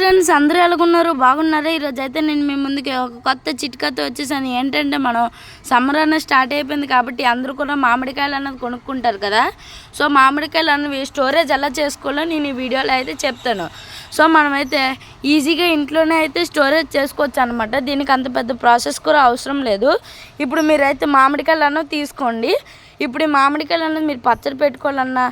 Friends అందరూ ఎలాగున్నారు? బాగున్నారా? ఈరోజు అయితే నేను మీ ముందుకి ఒక కొత్త చిట్కాతో వచ్చేసాను. ఏంటంటే మనం సమ్మర్ అన్నది స్టార్ట్ అయిపోయింది కాబట్టి అందరూ కూడా మామిడికాయలు అన్నది కొనుక్కుంటారు కదా? సో మామిడికాయలు అన్నవి స్టోరేజ్ ఎలా చేసుకోవాలో నేను ఈ వీడియోలో అయితే చెప్తాను. సో మనమైతే ఈజీగా ఇంట్లోనే అయితే స్టోరేజ్ చేసుకోవచ్చు అనమాట దీనికి అంత పెద్ద ప్రాసెస్ కూడా అవసరం లేదు. ఇప్పుడు మీరైతే మామిడికాయలు అన్నవి తీసుకోండి. ఇప్పుడు ఈ మామిడికాయలు అన్నది మీరు పచ్చడి పెట్టుకోవాలన్నా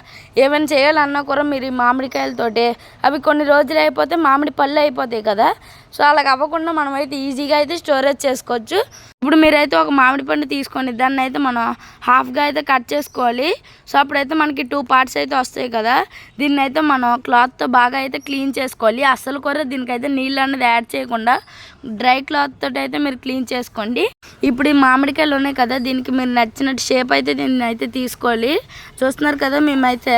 ఏమైనా చేయాలన్నా కూడా మీరు ఈ మామిడికాయలతోటి. అవి కొన్ని రోజులు అయిపోతే మామిడి పళ్ళు అయిపోతాయి కదా. సో అలాగ అవ్వకుండా మనం అయితే ఈజీగా అయితే స్టోరేజ్ చేసుకోవచ్చు. ఇప్పుడు మీరైతే ఒక మామిడి పండు తీసుకోండి దాన్ని అయితే మనం హాఫ్గా అయితే కట్ చేసుకోవాలి. సో అప్పుడైతే మనకి టూ పార్ట్స్ అయితే వస్తాయి కదా. దీన్ని అయితే మనం క్లాత్తో బాగా అయితే క్లీన్ చేసుకోవాలి. అస్సలు కూడా దీనికైతే నీళ్ళు అనేది యాడ్ చేయకుండా డ్రై క్లాత్ తోటి అయితే మీరు క్లీన్ చేసుకోండి. ఇప్పుడు ఈ మామిడికాయలు ఉన్నాయి కదా దీనికి మీరు నచ్చినట్టు షేప్ అయితే దీన్ని అయితే తీసుకోవాలి. చూస్తున్నారు కదా మేమైతే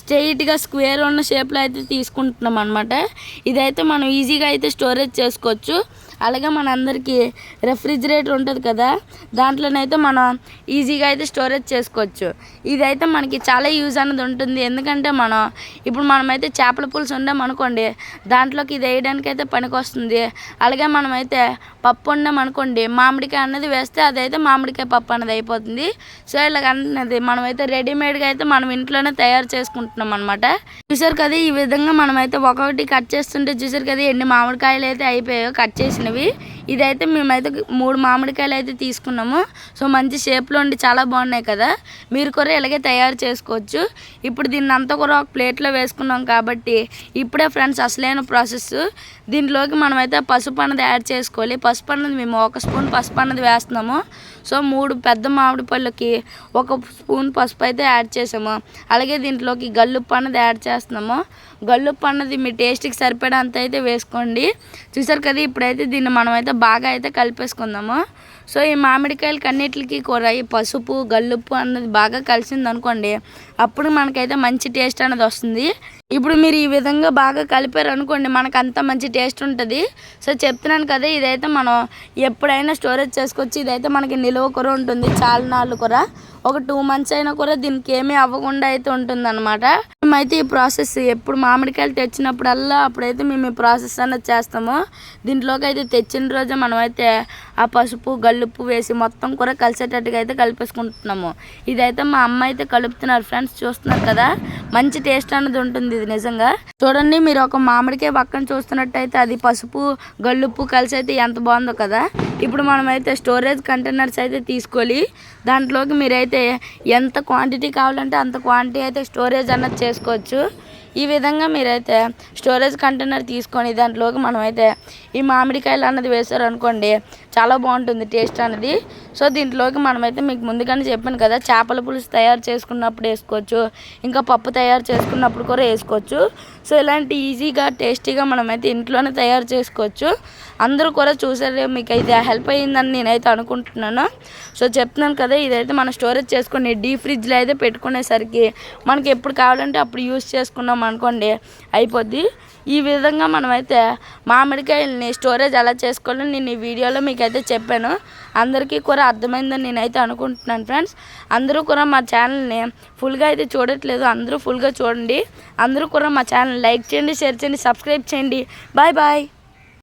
స్ట్రైట్గా స్క్వేర్ ఉన్న షేప్లో అయితే తీసుకుంటున్నాం అనమాట ఇదైతే మనం ఈజీగా అయితే స్టోరేజ్ చేసుకోవచ్చు. అలాగే మన అందరికీ రెఫ్రిజిరేటర్ ఉంటుంది కదా దాంట్లోనైతే మనం ఈజీగా అయితే స్టోరేజ్ చేసుకోవచ్చు. ఇదైతే మనకి చాలా యూజ్ అనేది ఉంటుంది. ఎందుకంటే మనం ఇప్పుడు మనమైతే చేపల పులుసు ఉండాం అనుకోండి దాంట్లోకి ఇది వేయడానికి అయితే పనికొస్తుంది. అలాగే మనమైతే పప్పు వండాం అనుకోండి మామిడికాయ అన్నది వేస్తే అదైతే మామిడికాయ పప్పు అన్నది అయిపోతుంది. సో ఇలాగ అన్నది మనమైతే రెడీమేడ్గా అయితే మనం ఇంట్లోనే తయారు చేసుకుంటున్నాం అనమాట చూసారు కదా ఈ విధంగా మనమైతే ఒక్కొక్కటి కట్ చేస్తుంటే చూసారు కదా ఎన్ని మామిడికాయలు అయితే అయిపోయాయో కట్ చేసినవి. ఇదైతే మేమైతే మూడు మామిడికాయలు అయితే తీసుకున్నాము. సో మంచి షేప్లో ఉండి చాలా బాగున్నాయి కదా. మీరు కూడా ఇలాగే తయారు చేసుకోవచ్చు. ఇప్పుడు దీన్ని అంతా కూడా ఒక ప్లేట్లో వేసుకున్నాం కాబట్టి ఇప్పుడే ఫ్రెండ్స్ అసలైన ప్రాసెస్ దీంట్లోకి మనమైతే పసుపు అన్నది యాడ్ చేసుకోవాలి. పసుపు అన్నది మేము ఒక స్పూన్ పసుపు అన్నది వేస్తున్నాము. సో మూడు పెద్ద మామిడి పళ్ళకి ఒక స్పూన్ పసుపు అయితే యాడ్ చేసాము. అలాగే దీంట్లోకి గల్లుప్పు అన్నది యాడ్ చేస్తున్నాము. గల్లుప్పు అన్నది మీ టేస్ట్కి సరిపడంత అయితే వేసుకోండి. చూసారు కదా ఇప్పుడైతే దీన్ని మనమైతే బాగా అయితే కలిపేసుకుందాము. సో ఈ మామిడికాయలకి అన్నిటికి కూర ఈ పసుపు గల్లుప్పు అన్నది బాగా కలిసింది అనుకోండి అప్పుడు మనకైతే మంచి టేస్ట్ అనేది వస్తుంది. ఇప్పుడు మీరు ఈ విధంగా బాగా కలిపారు అనుకోండి మనకు అంత మంచి టేస్ట్ ఉంటుంది. సో చెప్తున్నాను కదా ఇదైతే మనం ఎప్పుడైనా స్టోరేజ్ చేసుకోవచ్చు. ఇదైతే మనకి నిల్వ కూర ఉంటుంది చాలా నాళ్ళు కూర. ఒక టూ మంత్స్ అయినా కూడా దీనికి ఏమీ అవ్వకుండా అయితే ఉంటుంది అనమాట మేమైతే ఈ ప్రాసెస్ ఎప్పుడు మామిడికాయలు తెచ్చినప్పుడల్లా అప్పుడైతే మేము ఈ ప్రాసెస్ అన్నది చేస్తాము. దీంట్లోకి అయితే తెచ్చిన రోజే మనమైతే ఆ పసుపు గల్లుప్పు వేసి మొత్తం కూర కలిసేటట్టుగా అయితే కలిపేసుకుంటున్నాము. ఇదైతే మా అమ్మ అయితే కలుపుతున్నారు ఫ్రెండ్స్ చూస్తున్నారు కదా? మంచి టేస్ట్ అన్నది ఉంటుంది ఇది నిజంగా. చూడండి మీరు ఒక మామిడికాయ పక్కన చూస్తున్నట్టయితే అది పసుపు గల్లుప్పు కలిసి అయితే ఎంత బాగుందో కదా? ఇప్పుడు మనమైతే స్టోరేజ్ కంటైనర్స్ అయితే తీసుకోవాలి దాంట్లోకి మీరైతే ఎంత క్వాంటిటీ కావాలంటే అంత క్వాంటిటీ అయితే స్టోరేజ్ అన్నది చేసుకోవచ్చు ఈ విధంగా మీరైతే స్టోరేజ్ కంటైనర్ తీసుకొని దాంట్లోకి మనమైతే ఈ మామిడికాయలు అన్నది వేసారు అనుకోండి చాలా బాగుంటుంది టేస్ట్ అనేది సో దీంట్లోకి మనమైతే మీకు ముందుగానే చెప్పాను కదా చేపల పులుసు తయారు చేసుకున్నప్పుడు వేసుకోవచ్చు ఇంకా పప్పు తయారు చేసుకున్నప్పుడు కూడా వేసుకోవచ్చు. సో ఇలాంటి ఈజీగా టేస్టీగా మనమైతే ఇంట్లోనే తయారు చేసుకోవచ్చు. అందరూ కూడా చూసారు మీకు అయితే హెల్ప్ అయ్యిందని నేనైతే అనుకుంటున్నాను. సో చెప్తున్నాను కదా ఇదైతే మనం స్టోరేజ్ చేసుకుని డీ ఫ్రిడ్జ్లో అయితే పెట్టుకునేసరికి మనకి ఎప్పుడు కావాలంటే అప్పుడు యూస్ చేసుకున్నాం అనుకోండి అయిపోద్ది. ఈ విధంగా మనమైతే మామిడికాయల్ని స్టోరేజ్ ఎలా చేసుకోవాలో నేను ఈ వీడియోలో మీకు అయితే చెప్పాను. అందరికీ కూడా అర్థమైందని నేనైతే అనుకుంటున్నాను ఫ్రెండ్స్. అందరూ కూడా మా ఛానల్ని ఫుల్గా అయితే చూడట్లేదు అందరూ ఫుల్గా చూడండి. అందరూ కూడా మా ఛానల్ లైక్ చేయండి షేర్ చేయండి సబ్స్క్రైబ్ చేయండి. Bye bye.